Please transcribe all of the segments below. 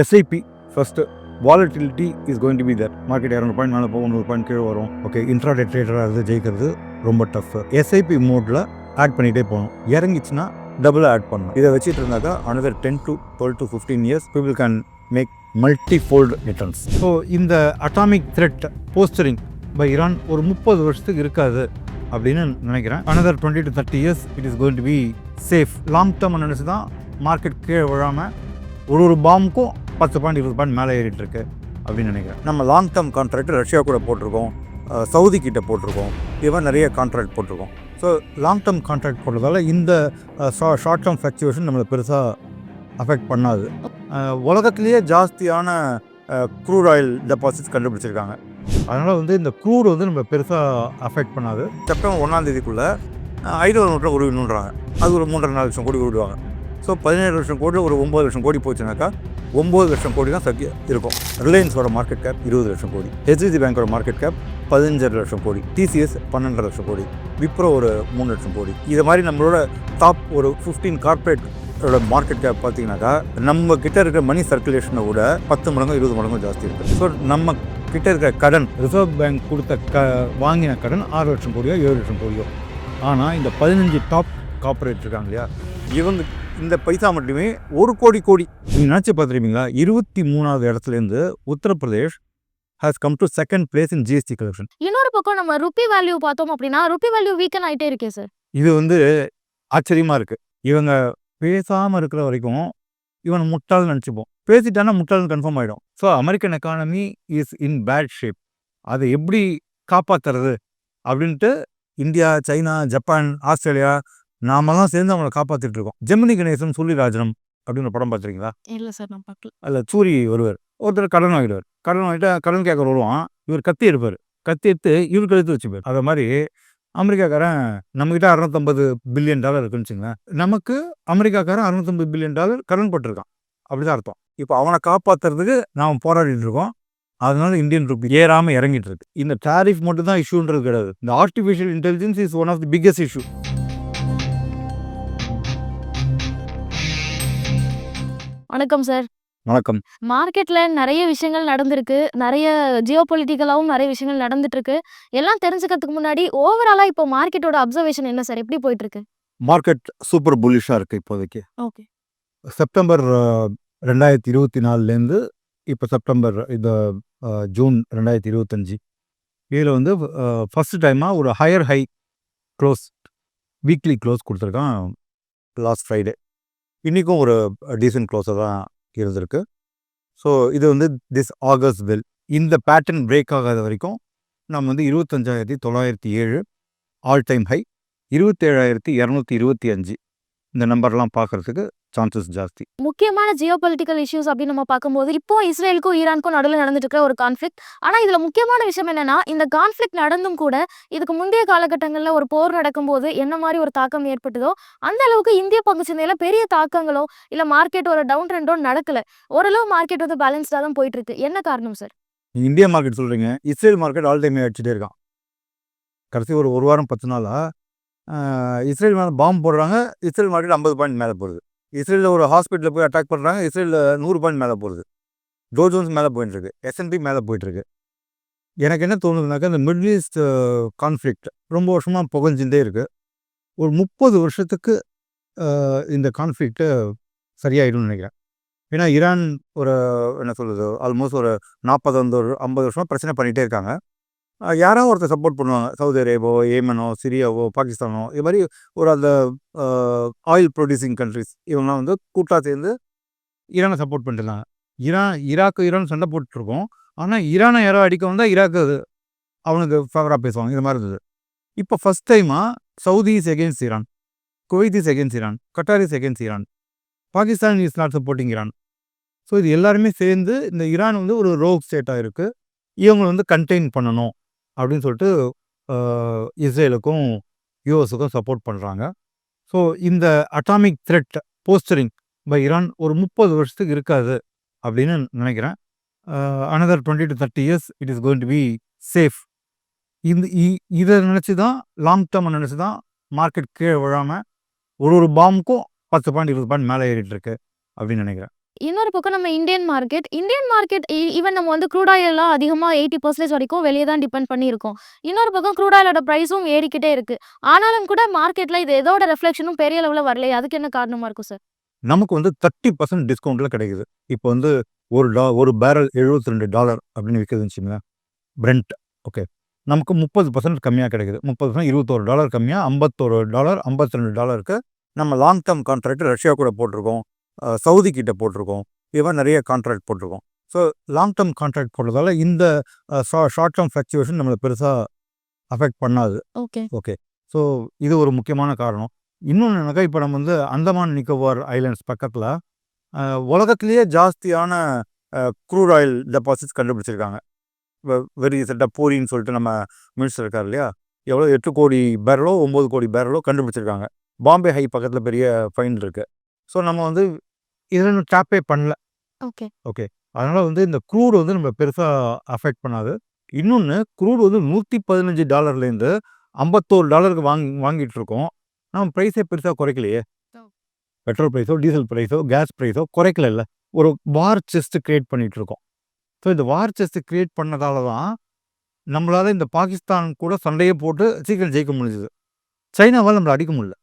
SIP first volatility is going to be that market இரநூறு point மேலே போகும் நூறு பாயிண்ட் கீழே வரும். ஓகே இன்ட்ராடே ட்ரேடராக இருந்து ஜெயிக்கிறது ரொம்ப டஃப் எஸ்ஐபி மோடில் ஆட் பண்ணிகிட்டே போகணும். இறங்கிச்சுன்னா டபுளாக ஆட் பண்ணணும். இதை வச்சுட்டு இருந்தாக்கா another ten to twelve to fifteen years people can make multi fold returns so இந்த atomic threat posturing by Iran ஒரு முப்பது வருஷத்துக்கு இருக்காது அப்படின்னு நினைக்கிறேன். Another twenty to thirty years it is going to be safe long term நினச்சி தான் market கீழே விழாமல் ஒரு ஒரு பாம்புக்கும் பத்து பாயிண்ட் இருபது பாயிண்ட் மேலே ஏறிட்டு இருக்கு அப்படின்னு நினைக்கிறேன். நம்ம லாங் டேர்ம் கான்ட்ராக்ட் ரஷ்யா கூட போட்டிருக்கோம் சவுதி கிட்ட போட்டிருக்கோம் இது மாதிரி நிறைய கான்ட்ராக்ட் போட்டிருக்கோம். ஸோ லாங் டேர்ம் கான்ட்ராக்ட் போடுறதால இந்த ஷார்ட் டேர்ம் ஃப்ளக்சுவேஷன் நம்மளை பெருசாக அஃபெக்ட் பண்ணாது. உலகத்திலேயே ஜாஸ்தியான க்ரூட் ஆயில் டெபாசிட்ஸ் கண்டுபிடிச்சிருக்காங்க. அதனால் வந்து இந்த க்ரூட் வந்து நம்ம பெருசாக அஃபெக்ட் பண்ணாது. செப்டம்பர் ஒன்றாம் தேதிக்குள்ளே ஐநூறு நோட்டில் உருவினுன்றாங்க அது ஒரு மூன்றரை நாலு லட்சம் கோடி உருவாங்க ஸோ பதினேழு லட்சம் கோடியில் ஒரு ஒம்பது லட்சம் கோடி போச்சுனாக்கா ஒம்பது லட்சம் கோடி தான் சத்திய இருக்கும். ரிலையன்ஸோட மார்க்கெட் கேப் இருபது லட்சம் கோடி. ஹெச்டிசி பேங்கோட மார்க்கெட் கேப் பதினஞ்சரை லட்சம் கோடி. டிசிஎஸ் பன்னெண்டரை லட்சம் கோடி. விப்ரோ ஒரு மூணு லட்சம் கோடி. இது மாதிரி நம்மளோட டாப் ஒரு ஃபிஃப்டீன் கார்ப்பரேட்டோட மார்க்கெட் கேப் பார்த்தீங்கன்னாக்கா நம்ம கிட்ட இருக்கிற மணி சர்க்குலேஷனை விட பத்து மடங்கு இருபது மடங்கு ஜாஸ்தி இருக்குது ஸோ நம்ம கிட்ட இருக்கிற கடன் ரிசர்வ் பேங்க் கொடுத்த க வாங்கின கடன் ஆறு லட்சம் கோடியோ ஏழு லட்சம் கோடியோ. ஆனால் இந்த பதினஞ்சு டாப் கார்ப்பரேட் இருக்காங்க இல்லையா? இவங்க இந்த பைசா மட்டுமே ஒரு கோடி கோடி. நீங்கள் நினச்சி பார்த்துருப்பீங்களா? இருபத்தி மூணாவது இடத்துலேருந்து Uttar Pradesh has come to second place in GST collection இன்னொரு பக்கம் நம்ம ருப்பி வேல்யூ பார்த்தோம் அப்படின்னா ருப்பி வேல்யூ வீக்கன் ஆயிட்டே இருக்கே சார் இது வந்து ஆச்சரியமாக இருக்குது இவங்க பேசாமல் இருக்கிற வரைக்கும் இவனை முட்டாள்னு நினச்சிப்போம். பேசிட்டானா முட்டாள்னு கன்ஃபார்ம் ஆகிடும் so American economy is in bad shape அதை எப்படி காப்பாற்றுறது அப்படின்ட்டு இந்தியா சைனா ஜப்பான் ஆஸ்திரேலியா நாமெல்லாம் சேர்ந்து அவங்கள காப்பாற்றிட்டு இருக்கோம் ஜெமினி கணேசன் சூரிய ராஜனம் அப்படின்னு ஒரு படம் பார்த்துருக்கீங்களா? இல்ல சார் நான் பார்க்கல. அதில் சூரி வருவார் ஒருத்தர் கடன் வாங்கிடுவார். கடன் வாங்கிட்டா கடன் கேட்க வருவான் இவர் கத்தி எடுப்பார். கத்தி எடுத்து இவர் கழுத்து வச்சுப்பார். அதை மாதிரி அமெரிக்காக்காரன் நம்மக்கிட்ட அறுநூத்தம்பது பில்லியன் டாலர் இருக்குன்னு வச்சுங்களேன் நமக்கு அமெரிக்காக்காரன் அறுநூத்தம்பது பில்லியன் டாலர் கடன் பட்டிருக்கான். அப்படிதான் அர்த்தம். இப்போ அவனை காப்பாற்றுறதுக்கு நாம் போராடிட்டு இருக்கோம். அதனால இந்தியன் ருபி ஏறாமல் இறங்கிட்டு இருக்கு. இந்த டாரிஃப் மட்டும் தான் இஷ்யூன்றது கிடையாது. இந்த artificial intelligence is one of the biggest issue வணக்கம் சார் வணக்கம். மார்க்கெட்ல நிறைய விஷயங்கள் நடந்திருக்கு. நிறைய ஜியோ பொலிட்டிக்கலாவும் நிறைய விஷயங்கள் நடந்துட்டு இருக்கு எல்லாம் தெரிஞ்சுக்கிறதுக்கு முன்னாடி ஓவராலா இப்போ மார்க்கெட்டோட அப்சர்வேஷன் என்ன சார் எப்படி போயிட்டு இருக்கு மார்க்கெட் சூப்பர் புல்லிஷாக இருக்குது இப்போதைக்கு ஓகே செப்டம்பர் ரெண்டாயிரத்தி இருபத்தி நாலுலேருந்து இப்போ செப்டம்பர் இந்த ஜூன் ரெண்டாயிரத்தி இருபத்தஞ்சி. இதில் வந்து ஃபஸ்ட் டைமாக ஒரு higher high close weekly close கொடுத்துருக்கான் லாஸ்ட் ஃப்ரைடே இன்றைக்கும் ஒரு டீசென்ட் க்ளோஸாக தான் இருந்திருக்கு. ஸோ இது வந்து திஸ் ஆகஸ்ட் வெல் இந்த பேட்டர்ன் பிரேக் ஆகாத வரைக்கும் நம்ம வந்து இருபத்தஞ்சாயிரத்தி தொள்ளாயிரத்தி ஏழு ஆல் டைம் ஹை இருபத்தேழாயிரத்தி இரநூத்தி இருபத்தி அஞ்சு. இந்த நம்பர்லாம் பார்க்குறதுக்கு சான்சஸ் ஜாஸ்தி. முக்கியமான ஜியோ பொலிட்டிக்கல் இஷ்யூஸ் அப்படின்னு நம்ம பார்க்கும்போது இப்போ இஸ்ரேலுக்கும் ஈரானுக்கும் நடுவில் நடந்துட்டு இருக்கிற ஒரு கான்ஃப்ளிக் ஆனா இதுல முக்கியமான விஷயம் என்னன்னா இந்த கான்ஃப்ளிக் நடந்தும் கூட இதுக்கு முந்தைய காலகட்டங்களில் ஒரு போர் நடக்கும்போது என்ன மாதிரி ஒரு தாக்கம் ஏற்பட்டதோ அந்த அளவுக்கு இந்திய பங்கு சந்தையில பெரிய தாக்கங்களோ இல்ல மார்க்கெட் ஒரு டவுன் ட்ரெண்டோ நடக்கல. ஓரளவு மார்க்கெட் வந்து பேலன்ஸ்டா தான் போயிட்டு இருக்கு என்ன காரணம் சார் நீங்கள் இந்தியா மார்க்கெட் சொல்கிறீங்க இஸ்ரேல் மார்க்கெட் ஆல் டைமே அடிச்சுட்டே இருக்கான். கடைசி ஒரு ஒரு வாரம் பத்து நாளாக இஸ்ரேல் மேலே பாம்பு போடுறாங்க. இஸ்ரேல் மார்க்கெட் ஐம்பது பாயிண்ட் மேலே போகுது. இஸ்ரேலில் ஒரு ஹாஸ்பிட்டலில் போய் அட்டாக் பண்ணுறாங்க இஸ்ரேலில் நூறு பாயிண்ட் மேலே போகுது. டோ ஜோன்ஸ் மேலே போயிட்டுருக்கு. எஸ்என்பி மேலே போயிட்டுருக்கு. எனக்கு என்ன தோணுதுனாக்கா இந்த மிடில் ஈஸ்ட் கான்ஃப்ளிக்ட் ரொம்ப வருஷமாக புகஞ்சுட்டே இருக்குது ஒரு முப்பது வருஷத்துக்கு இந்த கான்ஃப்ளிக்ட்டு சரியாயிடும்னு நினைக்கிறேன். ஏன்னா ஈரான் ஒரு என்ன சொல்கிறது ஆல்மோஸ்ட் ஒரு நாற்பது வந்து ஒரு ஐம்பது வருஷமாக பிரச்சனை பண்ணிகிட்டே இருக்காங்க. யாராவது ஒருத்தர் சப்போர்ட் பண்ணுவாங்க. சவுதி அரேபியாவோ ஏமனோ சிரியாவோ பாகிஸ்தானோ இது மாதிரி ஒரு அந்த ஆயில் ப்ரொடியூசிங் கண்ட்ரிஸ் இவங்கலாம் வந்து கூட்டாக சேர்ந்து ஈரானை சப்போர்ட் பண்ணிட்டுருந்தாங்க ஈரான் ஈராக்கு ஈரான் சண்டை போட்டுருக்கோம் ஆனால் ஈரானை யாரோ அடிக்க வந்தால் ஈராக்கு அது. அவனுக்கு ஃபேவராக பேசுவாங்க. இது மாதிரி இருந்தது. இப்போ ஃபஸ்ட் டைமாக Saudi is against Iran Kuwait is against Iran Qatar is against Iran Pakistan is not supporting Iran so இது எல்லாருமே சேர்ந்து இந்த ஈரான் வந்து ஒரு ரோக் ஸ்டேட்டாக இருக்குது இவங்களை வந்து கண்டெயின் பண்ணணும். அப்படின்னு சொல்லிட்டு இஸ்ரேலுக்கும் யூஎஸுக்கும் சப்போர்ட் பண்ணுறாங்க ஸோ இந்த atomic threat posturing by Iran ஒரு முப்பது வருஷத்துக்கு இருக்காது அப்படின்னு நினைக்கிறேன். Another twenty to thirty years it is going to be safe இந்த இ- இதை நினச்சி தான் லாங் டேர்மை நினச்சி தான் மார்க்கெட் கீழே விழாமல் ஒரு ஒரு பாம்புக்கும் பத்து பாயிண்ட் இருபது பாயிண்ட் மேலே ஏறிட்டு இருக்கு அப்படின்னு நினைக்கிறேன். இன்னொரு பக்கம் நம்ம Indian market. Indian market even நம்ம வந்து க்ரூட் ஆயிலெலாம் அதிகமாக எயிட்டி பர்சன்டேஜ் வரைக்கும் வெளியே தான் டிபெண்ட் பண்ணியிருக்கோம். இன்னொரு பக்கம் க்ரூட் ஆயிலோட ப்ரைஸும் ஏறிக்கிட்டே இருக்கு. ஆனாலும் கூட மார்க்கெட்டில் இது எதோட ரெஃப்ளெக்ஷனும் பெரிய லெவலில் வரலையே. அதுக்கு என்ன காரணமாக இருக்கும் சார் நமக்கு வந்து தேர்ட்டி பர்சன்ட் டிஸ்கவுண்ட்டில் கிடைக்குது. இப்போ வந்து ஒரு டா ஒரு பேரல் எழுபத்தி ரெண்டு டாலர் அப்படின்னு விற்கிதுன்னு வச்சுங்களேன் பிரெண்ட் ஓகே நமக்கு முப்பது பர்சன்ட் கம்மியாக கிடைக்குது. முப்பது பர்சன்ட் இருபத்தோரு டாலர் கம்மியாக ஐம்பத்தோரு டாலர் ஐம்பத்தி ரெண்டு டாலருக்கு நம்ம லாங் டேர்ம் கான்ட்ராக்ட் ரஷ்யா கூட போட்டிருக்கோம். சவுதி கிட்ட போட்டிருக்கோம். இவன் நிறைய கான்ட்ராக்ட் போட்டிருக்கோம். ஸோ லாங் டேர்ம் கான்ட்ராக்ட் போடுறதால இந்த ஷார்ட் டேர்ம் ஃப்ளக்சுவேஷன் நம்மளை பெருசாக அஃபெக்ட் பண்ணாது. ஓகே. ஓகே. ஸோ இது ஒரு முக்கியமான காரணம். இன்னொன்று என்னக்கா இப்போ நம்ம வந்து அந்தமான் நிக்கோபார் ஐலாண்ட்ஸ் பக்கத்தில் உலகத்திலேயே ஜாஸ்தியான க்ரூட் ஆயில் டெபாசிட்ஸ் கண்டுபிடிச்சிருக்காங்க. வெரி ரீசெண்டாக போரின்னு சொல்லிட்டு நம்ம மினிஸ்டர் இருக்கார் இல்லையா? எவ்வளோ எட்டு கோடி பேரலோ ஒம்பது கோடி பேரலோ கண்டுபிடிச்சிருக்காங்க. பாம்பே ஹை பக்கத்தில் பெரிய ஃபைன் இருக்குது ஸோ நம்ம வந்து இதில் டேப்பே பண்ணல. ஓகே. அதனால் வந்து இந்த க்ரூட் வந்து நம்ம பெருசாக அஃபெக்ட் பண்ணாது. இன்னொன்று க்ரூட் வந்து நூற்றி பதினஞ்சு டாலர்லேருந்து ஐம்பத்தோரு டாலருக்கு வாங்கி வாங்கிட்டு இருக்கோம் நம்ம ப்ரைஸே பெருசாக குறைக்கலையே. பெட்ரோல் ப்ரைஸோ டீசல் ப்ரைஸோ கேஸ் ப்ரைஸோ குறைக்கல இல்லை ஒரு வார் செஸ்ட் கிரியேட் பண்ணிட்டு இருக்கோம் ஸோ இந்த வார் செஸ்ட் கிரியேட் பண்ணதால தான் நம்மளால இந்த பாகிஸ்தான் கூட சண்டையை போட்டு சீக்கிரம் ஜெயிக்க முடிஞ்சுது. சைனாவால் நம்மளை அடிக்க முடியல.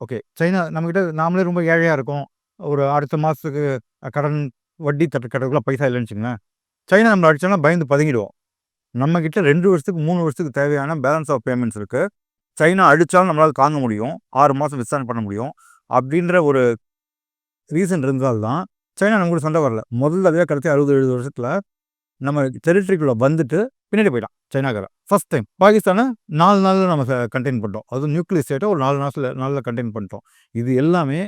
ஓகே. சைனா நம்மக்கிட்ட நாமளே ரொம்ப ஏழையாக இருக்கோம். ஒரு அடுத்த மாதத்துக்கு கடன் வட்டி தட்டு கட்டுறதுக்குள்ள பைசா இல்லைன்னு வச்சுங்களேன் சைனா நம்மளை அடித்தோன்னா பயந்து பதுங்கிடுவோம். நம்மக்கிட்ட ரெண்டு வருஷத்துக்கு மூணு வருஷத்துக்கு தேவையான பேலன்ஸ் ஆஃப் பேமெண்ட்ஸ் இருக்குது சைனா அடித்தாலும் நம்மளால் தாங்க முடியும். ஆறு மாதம் விசாரணை பண்ண முடியும். அப்படின்ற ஒரு ரீசன் இருந்தால்தான் சைனா நம்ம கூட சண்டை வரல. முதல்ல அதுவே கடைசி அறுபது எழுபது வருஷத்தில் நம்ம டெரிட்டரிக்குள்ளே வந்துட்டு பின்னாடி போயிட்டான் சைனாக்கார ஃபஸ்ட் டைம் பாகிஸ்தானை நாலு நாளில் நம்ம கண்டெயின் பண்ணிட்டோம். அதுவும் நியூக்ளியர் ஸ்டேட்டை ஒரு நாலு நாளில் நாளில் கண்டெயின் பண்ணிட்டோம். இது எல்லாமே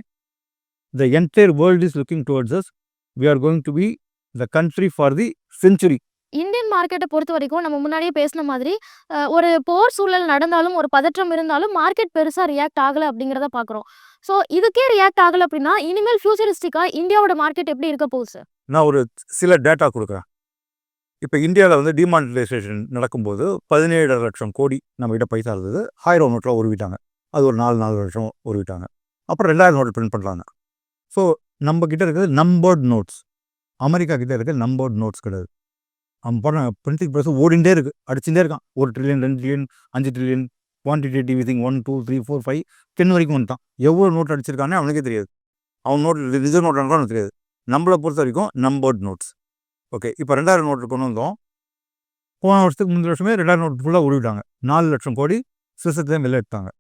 the entire world is looking towards us we are going to be the country for the century Indian மார்க்கெட்டை பொறுத்த வரைக்கும் நம்ம முன்னாடியே பேசின மாதிரி ஒரு போர் சூழல் நடந்தாலும் ஒரு பதற்றம் இருந்தாலும் மார்க்கெட் பெருசாக ரியாக்ட் ஆகலை அப்படிங்கிறத பார்க்குறோம் ஸோ இதுக்கே ரியாக்ட் ஆகலை அப்படின்னா இனிமேல் ஃபியூச்சரிஸ்டிக்காக இந்தியாவோட மார்க்கெட் எப்படி இருக்க போகுது சார் நான் ஒரு சில டேட்டா கொடுக்குறேன். இப்போ இந்தியாவில் வந்து டிமானிட்டைசேஷன் நடக்கும்போது பதினேழு லட்சம் கோடி நம்மகிட்ட பைசா இருந்தது. ஆயிரம் நோட்டில் உருவிட்டாங்க. அது ஒரு நாலு நாலு வருஷம் உருவிட்டாங்க. அப்புறம் ரெண்டாயிரம் நோட்டு பிரிண்ட் பண்ணுறாங்க ஸோ நம்ம கிட்ட இருக்கிறது நம்பர்ட் நோட்ஸ் அமெரிக்கா கிட்ட இருக்கிறது நம்பர்ட் நோட்ஸ் கிடையாது. அவன் பண்ண பிரிண்டிங் ப்ரெஸ் ஓடிண்டே இருக்கு. அடிச்சுட்டே இருக்கான். ஒரு ட்ரில்லியன் ரெண்டு ட்ரில்லியன் அஞ்சு trillion quantitative thing one two three four five ten வரைக்கும் வந்துட்டான். எவ்வளோ நோட் அடிச்சிருக்கானே அவனுக்கே தெரியாது. அவன் நோட் ரிசர்வ் நோட் அவனுக்கு தெரியாது. நம்மளை பொறுத்த வரைக்கும் நம்பர்ட் நோட்ஸ் ஓகே இப்போ ரெண்டாயிரம் நோட்டு கொண்டு வந்தோம். போன வருஷத்துக்கு முந்தின வருஷமே ரெண்டாயிரம் நோட்டு ஃபுல்லாக உருவிட்டாங்க நாலு லட்சம் கோடி சிஸ்டத்துலேயும் வெளில எடுத்தாங்க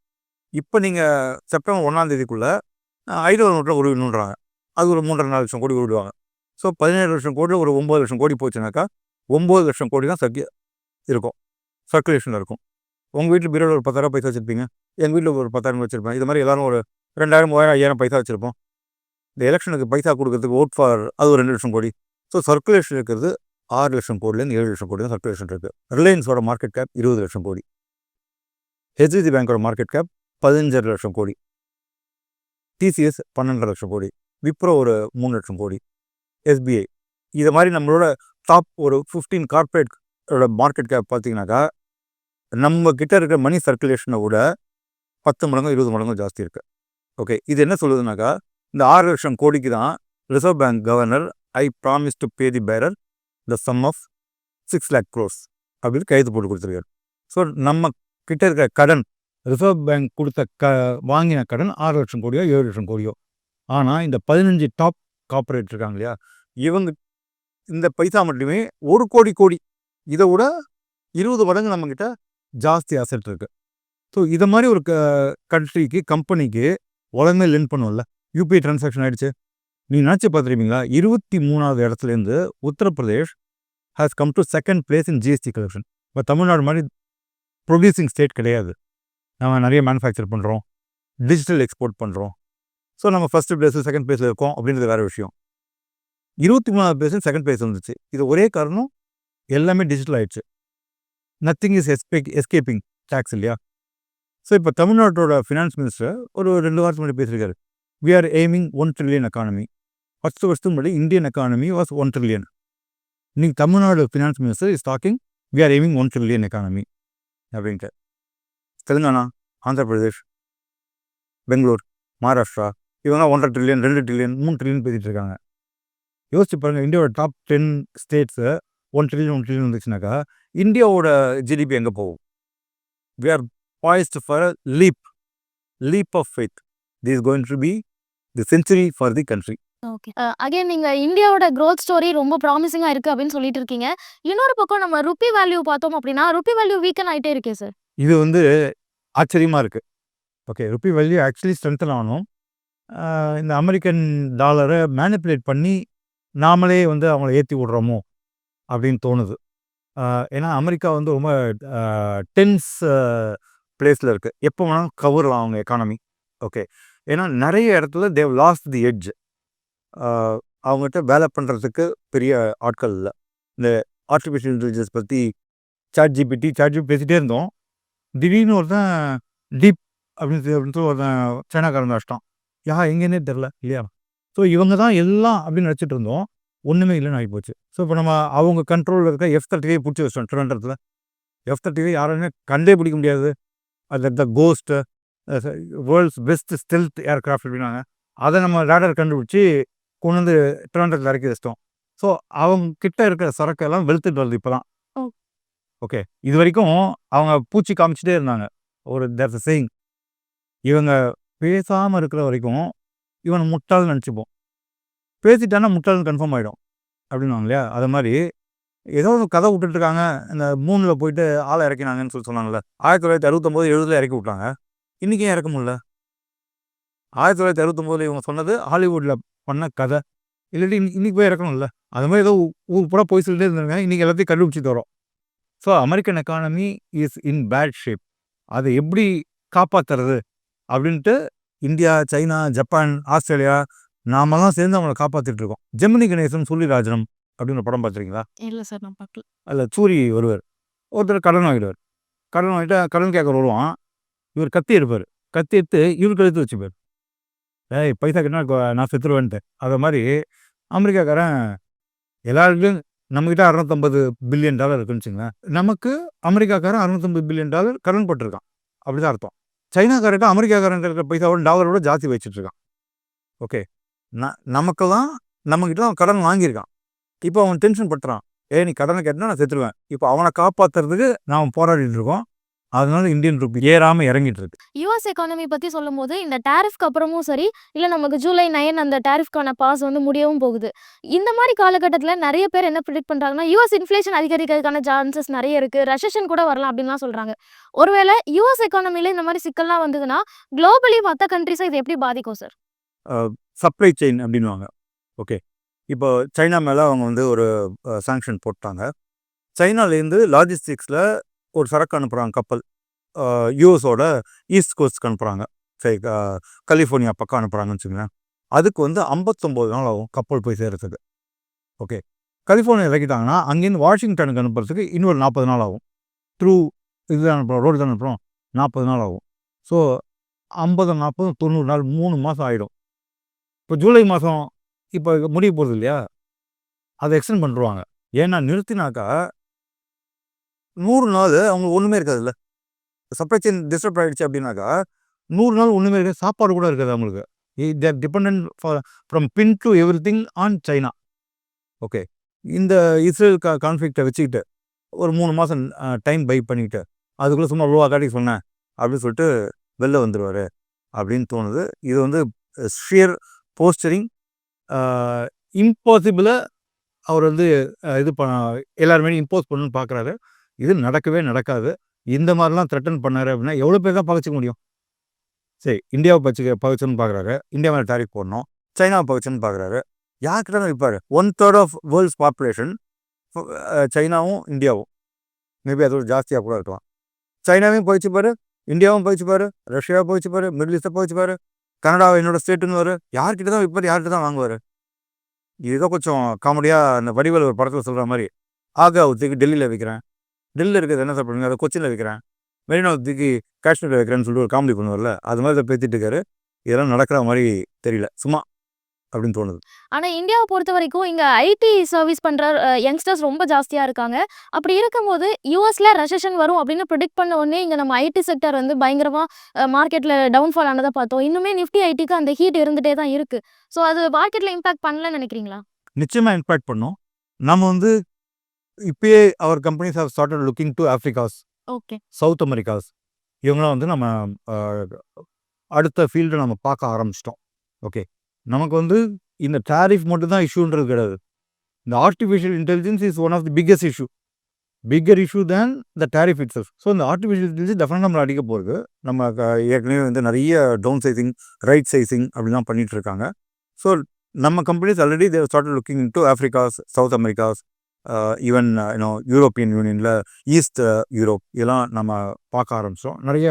இப்போ நீங்கள் செப்டம்பர் ஒன்றாம் தேதிக்குள்ளே ஐநூறு நோட்டில் உருவினுன்றாங்க அது ஒரு மூன்றரை நாலு லட்சம் கோடி உருவிடுவாங்க ஸோ பதினேழு லட்சம் கோடியில் ஒரு ஒம்பது லட்சம் கோடி போச்சுனாக்கா ஒம்பது லட்சம் கோடி தான் சர்க்கி இருக்கும். சர்க்குலேஷனில் இருக்கும். உங்கள் வீட்டில் பீரோவில் ஒரு பத்தாயிரம் பைசா வச்சுருப்பீங்க. எங்கள் வீட்டில் ஒரு பத்தாயிரம் வச்சுருப்பேன். இது மாதிரி எல்லாரும் ஒரு ரெண்டாயிரம் மூவாயிரம் ஐயாயிரம் பைசா வச்சுருப்போம். இந்த எலெக்ஷனுக்கு பைசா கொடுக்கறதுக்கு ஓட் ஃபார் அது ஒரு ரெண்டு லட்சம் கோடி. ஸோ சர்க்குலேஷன் இருக்கிறது ஆறு லட்சம் கோடிலேருந்து ஏழு லட்சம் கோடி தான் சர்க்குலேஷன் இருக்குது ரிலையன்ஸோட மார்க்கெட் கேப் இருபது லட்சம் கோடி. ஹெச்டிசி பேங்கோட மார்க்கெட் கேப் பதினஞ்சரை லட்சம் கோடி. டிசிஎஸ் பன்னெண்டரை லட்சம் கோடி விப்ரோ ஒரு மூணு லட்சம் கோடி எஸ்பிஐ இதை மாதிரி நம்மளோட டாப் ஒரு ஃபிஃப்டீன் கார்ப்பரேட்டோட மார்க்கெட் கேப் பார்த்தீங்கன்னாக்கா நம்ம கிட்ட இருக்கிற மணி சர்க்குலேஷனை விட பத்து மடங்கு இருபது மடங்கு ஜாஸ்தி இருக்கு. ஓகே இது என்ன சொல்லுதுனாக்கா இந்த ஆறு லட்சம் கோடிக்கு தான் Reserve Bank governor I promise to pay the bearer the sum of six lakh crores அப்படின்னு கைது போட்டு கொடுத்துருக்காரு. ஸோ நம்ம கிட்ட இருக்கிற கடன் ரிசர்வ் பேங்க் கொடுத்த க வாங்கின கடன் ஆறு லட்சம் கோடியோ ஏழு லட்சம் கோடியோ. ஆனால் இந்த பதினஞ்சு டாப் கார்பரேட் இருக்காங்க இல்லையா இவங்க இந்த பைசா மட்டுமே ஒரு கோடி கோடி. இதை விட இருபது மடங்கு நம்மக்கிட்ட ஜாஸ்தி அசெட் இருக்கு. ஸோ இதை மாதிரி ஒரு க கண்ட்ரிக்கு கம்பெனிக்கு உலகமே லென் பண்ணும்ல. யூபிஐ டிரான்சாக்ஷன் ஆயிடுச்சு. நீ நினச்சி பார்த்துருப்பீங்களா இருபத்தி மூணாவது இடத்துலேருந்து Uttar Pradesh has come to second place in GST collection இப்போ தமிழ்நாடு மாதிரி ப்ரொடியூசிங் ஸ்டேட் கிடையாது. நம்ம நிறைய மேனுஃபேக்சர் பண்ணுறோம் டிஜிட்டல் எக்ஸ்போர்ட் பண்ணுறோம் ஸோ நம்ம ஃபஸ்ட் பிளேஸ் செகண்ட் பிளேஸில் இருக்கோம் அப்படின்றது வேறு விஷயம். இருபத்தி மூணாவது பிளேஸ் செகண்ட் பிளேஸ் வந்துச்சு. இது ஒரே காரணம் எல்லாமே டிஜிட்டல் ஆயிடுச்சு. நத்திங் இஸ் எஸ்பெக் எஸ்கேப்பிங் டேக்ஸ் இல்லையா? ஸோ இப்போ தமிழ்நாட்டோட ஃபினான்ஸ் மினிஸ்டர் ஒரு ரெண்டு வாரத்துக்கு முன்னாடி பேசியிருக்காரு. We are aiming one trillion economy பத்து வருஷத்துக்கு முன்னாடி Indian economy was one trillion இன்னைக்கு Tamil Nadu finance minister is talking we are aiming one trillion economy அப்படின்ட்டு தெலுங்கானா ஆந்திர பிரதேஷ் பெங்களூர் மகாராஷ்டிரா இவங்க ஒன்றரை ட்ரில்லியன் ரெண்டு ட்ரில்லியன் மூணு ட்ரில்லியன் பேசிகிட்டு இருக்காங்க. யோசிச்சு பாருங்கள் இந்தியாவோட top ten states one trillion one trillion வந்துச்சுனாக்கா இந்தியாவோட ஜிடிபி எங்கே போகும்? We are poised for leap leap of faith this going to be the century for the country okay again நீங்க இந்தியாவோட க்ரோத் ஸ்டோரி ரொம்ப ப்ராமிசிங்கா இருக்கு அப்படின்னு சொல்லிட்டு இருக்கீங்க. இன்னொரு பக்கம் நம்ம ருப்பி வேல்யூ பார்த்தோம் அப்படின்னா ருப்பி வேல்யூ வீக்கன் ஆயிட்டே இருக்கே சார் இது வந்து ஆச்சரியமாக இருக்குது okay rupee value actually strengthen ஆகணும் இந்த அமெரிக்கன் டாலரை மேனிப்புலேட் பண்ணி நாமளே வந்து அவங்கள ஏற்றி விட்றோமோ அப்படின்னு தோணுது. ஏன்னா அமெரிக்கா வந்து ரொம்ப டென்ஸ் பிளேஸில் இருக்குது எப்போ வேணாலும் கவரலாம் அவங்க எக்கானமி ஓகே ஏன்னா நிறைய இடத்துல தேவ் லாஸ்ட் தி எட்ஜ் அவங்ககிட்ட வேலை பண்ணுறதுக்கு பெரிய ஆட்கள் இல்லை. இந்த ஆர்டிஃபிஷியல் இன்டெலிஜென்ஸ் பற்றி சாட் ஜிபிடி சாட் ஜிபி பேசிகிட்டே இருந்தோம். திடீர்னு ஒருத்தன் டீப் அப்படின்னு அப்படின்னு சொல்லி ஒருத்தன் சைனாக்காரன் வச்சிட்டான் யா எங்கேன்னே தெரில இல்லையா? ஸோ இவங்க தான் எல்லாம் அப்படின்னு நினச்சிட்டு இருந்தோம். ஒன்றுமே இல்லைன்னு ஆகி போச்சு ஸோ இப்போ நம்ம அவங்க கண்ட்ரோலில் இருக்க எஃப் தேர்ட்டிவே பிடிச்சி வச்சிட்டோம் ட்ரிவண்டத்தில் எஃப் தேர்ட்டிவே யாருமே கண்டே பிடிக்க முடியாது. அது the ghost world's best stealth aircraft அப்படின்னாங்க. அதை நம்ம ரேடர் கண்டுபிடிச்சி கொண்டு வந்து ட்ரிவண்டத்தில் இறக்கி வச்சிட்டோம். ஸோ அவங்க கிட்ட இருக்கிற சரக்கெல்லாம் வெளுத்துட்டு வருது இப்போ தான் ஓகே இது வரைக்கும் அவங்க பூச்சி காமிச்சிட்டே இருந்தாங்க. ஒரு தேர்ஸ் சேயிங் இவங்க பேசாமல் இருக்கிற வரைக்கும் இவனை முட்டாள்னு நினச்சிப்போம். பேசிட்டானா முட்டாள்னு கன்ஃபார்ம் ஆகிடும் அப்படின்னுவாங்க இல்லையா? அது மாதிரி ஏதோ ஒரு கதை விட்டுட்ருக்காங்க இந்த மூணில் போயிட்டு ஆளை இறக்கினாங்கன்னு சொல்லி சொன்னாங்கல்ல. ஆயிரத்தி தொள்ளாயிரத்தி அறுபத்தொம்போது எழுதில் இறக்கி விட்டாங்க. இன்றைக்கி இறக்க முடியல? ஆயிரத்தி தொள்ளாயிரத்தி அறுபத்தொம்போதில் இவங்க சொன்னது ஹாலிவுட்டில் பண்ண கதை. இல்லாட்டி இன்னைக்கு போய் இறக்கணும்ல. அது மாதிரி ஏதோ ஊர் பூரா போய் சொல்லிட்டே இருந்தாங்க இன்றைக்கி எல்லாத்தையும் கண்டுபிடிச்சி தரோம் so American economy is in bad shape அதை எப்படி காப்பாற்றுறது அப்படின்ட்டு இந்தியா சைனா ஜப்பான் ஆஸ்திரேலியா நாமெல்லாம் சேர்ந்து அவங்கள காப்பாற்றிட்டு இருக்கோம். ஜெமினி கணேசன் சூரியராஜனம் அப்படின்னு ஒரு படம் பார்த்துருக்கீங்களா? இல்ல சார் நான் பார்க்கல. அதில் சூரி வருவார் ஒருத்தர் கடன் வாங்கிடுவார். கடன் வாங்கிட்டா கடன் கேட்க வருவான். இவர் கத்தி எடுப்பார். கத்தி எடுத்து இவருக்கு எடுத்து வச்சுப்பார். ஏய் பைசா கிட்டா நான் செத்துருவேன்ட்டு. அதை மாதிரி அமெரிக்காக்காரன் எல்லாருக்கும் நம்மக்கிட்ட அறுநூத்தம்பது பில்லியன் டாலர் இருக்குன்னு வச்சுங்களேன். நமக்கு அமெரிக்காக்காரன் அறுநூத்தம்பது பில்லியன் டாலர் கடன் போட்டிருக்கான். அப்படிதான் அர்த்தம். சைனாக்காரர்கிட்ட அமெரிக்காக்காரன் இருக்கிற பைசாவோட டாலரோட ஜாஸ்தி வச்சுட்ருக்கான் ஓகே. ந நமக்கெல்லாம் நம்மக்கிட்ட அவன் கடன் வாங்கியிருக்கான். இப்போ அவன் டென்ஷன் பட்டுறான் ஏ நீ கடனை கேட்டினா நான் செத்துருவேன். இப்போ அவனை காப்பாத்துறதுக்கு நாம் போராடிட்டு இருக்கோம். அதனால இந்தியன் ருப்பி ஏறாம இறங்கிட்டு இருக்கு யூஎஸ் எக்கானமி பத்தி சொல்லும்போது இந்த டேரிஃப்க்கு அப்புறமும் சரி இல்ல நமக்கு ஜூலை நைன் அந்த டேரிஃப்கான பாஸ் வந்து முடியவும் போகுது. இந்த மாதிரி காலகட்டத்துல நிறைய பேர் என்ன ப்ரிடிக்ட் பண்றாங்கன்னா யூஎஸ் இன்ஃப்ளேஷன் அதிகரிக்கிறதுக்கான சான்சஸ் நிறைய இருக்கு. ரெசஷன் கூட வரலாம் அப்படின்லாம் சொல்றாங்க. ஒருவேளை யூஎஸ் எக்கானமில இந்த மாதிரி சிக்கல்லாம் வந்ததுன்னா குளோபலி மற்ற கண்ட்ரிஸை இது எப்படி பாதிக்கும் சார் சப்ளை செயின் அப்படின்வாங்க ஓகே இப்போ சைனா மேலே அவங்க வந்து ஒரு சாங்ஷன் போட்டாங்க. சைனாலேருந்து லாஜிஸ்டிக்ஸில் ஒரு சரக்கு அனுப்புகிறாங்க கப்பல். யூஎஸோட ஈஸ்ட் கோஸ்ட்க்கு அனுப்புகிறாங்க சரி கலிஃபோர்னியா பக்கம் அனுப்புகிறாங்கன்னு வச்சுக்கோங்களேன். அதுக்கு வந்து ஐம்பத்தொம்போது நாள் ஆகும் கப்பல் போய் சேர்கிறதுக்கு ஓகே. கலிஃபோர்னியா இறக்கிட்டாங்கன்னா அங்கேருந்து வாஷிங்டனுக்கு அனுப்புறதுக்கு இன்னொரு நாற்பது நாள் ஆகும். த்ரூ இது அனுப்புகிறோம் ரோடு தான் அனுப்புகிறோம் நாற்பது நாள் ஆகும். ஸோ ஐம்பது நாற்பது தொண்ணூறு நாள் மூணு மாதம் ஆகிடும் இப்போ ஜூலை மாதம் இப்போ முடிய போகுது இல்லையா? அதை எக்ஸ்டெண்ட் பண்ணுருவாங்க. ஏன்னா நிறுத்தினாக்கா நூறு நாள் அவங்களுக்கு ஒன்றுமே இருக்காதுல்ல. சப்ளை செயின் டிஸ்டர்ப் ஆகிடுச்சு அப்படின்னாக்கா நூறு நாள் ஒன்றுமே இருக்காது. சாப்பாடு கூட இருக்காது அவங்களுக்கு. They depend for from pin to everything on China okay இந்த இஸ்ரேல் கா கான்ஃப்ளிக்டை வச்சுக்கிட்டு ஒரு மூணு மாதம் டைம் பை பண்ணிக்கிட்டு அதுக்குள்ளே சும்மா லோவா காட்டி சொன்னேன் அப்படின்னு சொல்லிட்டு வெளில வந்துடுவார் அப்படின்னு தோணுது. இது வந்து ஷியர் போஸ்டரிங் இம்பாசிபிளை அவர் வந்து இது பண்ண எல்லாருமே இம்போஸ் பண்ணணும்னு பார்க்குறாரு இது நடக்கவே நடக்காது. இந்த மாதிரிலாம் த்ரெட்டன் பண்ணார் அப்படின்னா எவ்வளோ பேர் தான் பகச்சிக்க முடியும்? சரி இந்தியாவை பச்சு பகச்சன்னு பார்க்குறாரு இந்தியா மேலே டாரிஃப் போடணும். சைனாவை பகச்சன்னு பார்க்குறாரு யார்கிட்ட தான் விற்பார்? One third of world's population சைனாவும் இந்தியாவும். மேபி அதோட ஜாஸ்தியாக கூட இருக்கலாம். சைனாவையும் போயிடுச்சு இந்தியாவும் போயிச்சுப்பார் ரஷ்யாவை போயிடுச்சு மிடில் ஈஸ்ட்டை போயிடுச்சு கனடாவை என்னோட ஸ்டேட்டுன்னு வரும் யார்கிட்ட தான் விற்பார்? யார்கிட்ட தான் வாங்குவார்? இதுதான் கொஞ்சம் காமெடியாக அந்த வடிவல் ஒரு படத்தில் சொல்கிற மாதிரி. ஆகா தூக்கி டெல்லியில் விற்கிறேன் டெல்லியில் இருக்கிறது என்ன சாப்பிடுங்க அதை கொச்சினில் விற்கிறேன் மெரினாவை தூக்கி காஷ்மீரில் வைக்கிறேன்னு சொல்லிட்டு ஒரு காமெடி பண்ணுவார்ல அது மாதிரி இதை பேத்திட்டு இருக்காரு. இதெல்லாம் நடக்கிற மாதிரி தெரியல. சும்மா அப்படின்னு தோணுது. ஆனா இந்தியாவை பொறுத்த வரைக்கும் இங்க ஐடி சர்வீஸ் பண்ற யங்ஸ்டர்ஸ் ரொம்ப ஜாஸ்தியா இருக்காங்க. அப்படி இருக்கும்போது யூஎஸ்ல ரெசெஷன் வரும் அப்படின்னு ப்ரிடிக்ட் பண்ண உடனே இங்க நம்ம ஐடி செக்டர் வந்து பயங்கரமா மார்க்கெட்ல டவுன்ஃபால் ஆனதை பார்த்தோம். இன்னுமே நிஃப்டி ஐடிக்கு அந்த ஹீட் இருந்துட்டே தான் இருக்கு. ஸோ அது மார்க்கெட்ல இம்பாக்ட் பண்ணலன்னு நினைக்கிறீங்களா? நிச்சயமாக இம்பாக்ட் பண்ணோம். நம்ம வந்து இப்பயே our companies have started looking to Africas okay South Americas இவங்களாம் வந்து நம்ம அடுத்த ஃபீல்டை நம்ம பார்க்க ஆரம்பிச்சிட்டோம். ஓகே நமக்கு வந்து இந்த டேரிஃப் மட்டும் தான் இஷ்யூன்றது கிடையாது. இந்த artificial intelligence is one of the biggest issue bigger issue than the tariff itself so இந்த ஆர்டிஃபிஷியல் இன்டெலிஜென்ஸ் டெஃபினட் நம்மளை அடிக்க போகிறது நம்ம ஏற்கனவே வந்து நிறைய டவுன் சைசிங் ரைட் சைசிங் அப்படிலாம் பண்ணிட்டு இருக்காங்க. ஸோ நம்ம companies already they've start looking to Africas South Americas even you know European யூனியனில் ஈஸ்ட் யூரோப் இதெல்லாம் நம்ம பார்க்க ஆரம்பிச்சோம். நிறைய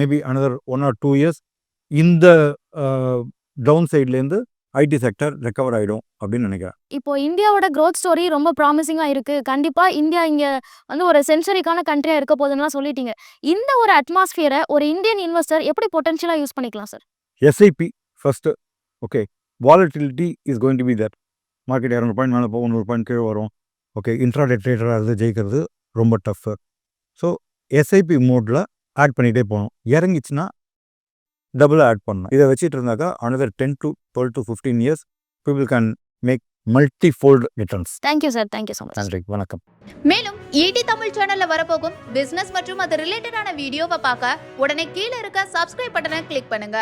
maybe another one or two years இந்த டவுன் சைட்லேருந்து ஐடி செக்டர் ரெக்கவர் ஆகிடும் அப்படின்னு நினைக்கிறேன். இப்போ இந்தியாவோட growth ஸ்டோரி ரொம்ப ப்ராமிசிங்கா இருக்கு. கண்டிப்பா இந்தியா இங்க வந்து ஒரு சென்சரிக்கான கண்ட்ரியா இருக்க போகுதுன்னா சொல்லிட்டீங்க. இந்த ஒரு அட்மாஸ்பியரை ஒரு இந்தியன் இன்வெஸ்டர் எப்படி பொட்டன்ஷியலா யூஸ் பண்ணிக்கலாம் sir SIP first okay volatility is going to be that market இரநூறு பாயிண்ட் மேலே போகும் நூறு பாயிண்ட் கீழே வரும். ஓகே இன்ட்ராடே ட்ரேடராக இருந்து ஜெயிக்கிறது ரொம்ப டஃப்பு ஸோ எஸ்ஐபி மோடில் ஆட் பண்ணிகிட்டே போகணும். இறங்கிச்சுன்னா டபுளாக ஆட் பண்ணணும். இதை வச்சுட்டு இருந்தாக்கா another ten to twelve to fifteen years people can make multi fold returns thank you sir thank you so much நன்றி. வணக்கம். மேலும் ஈடி தமிழ் சேனல்ல வரப்போகும் பிசினஸ் மற்றும் அது ரிலேட்டடான வீடியோவை பார்க்க உடனே கீழே இருக்க சப்ஸ்கிரைப் பட்டனை கிளிக் பண்ணுங்க.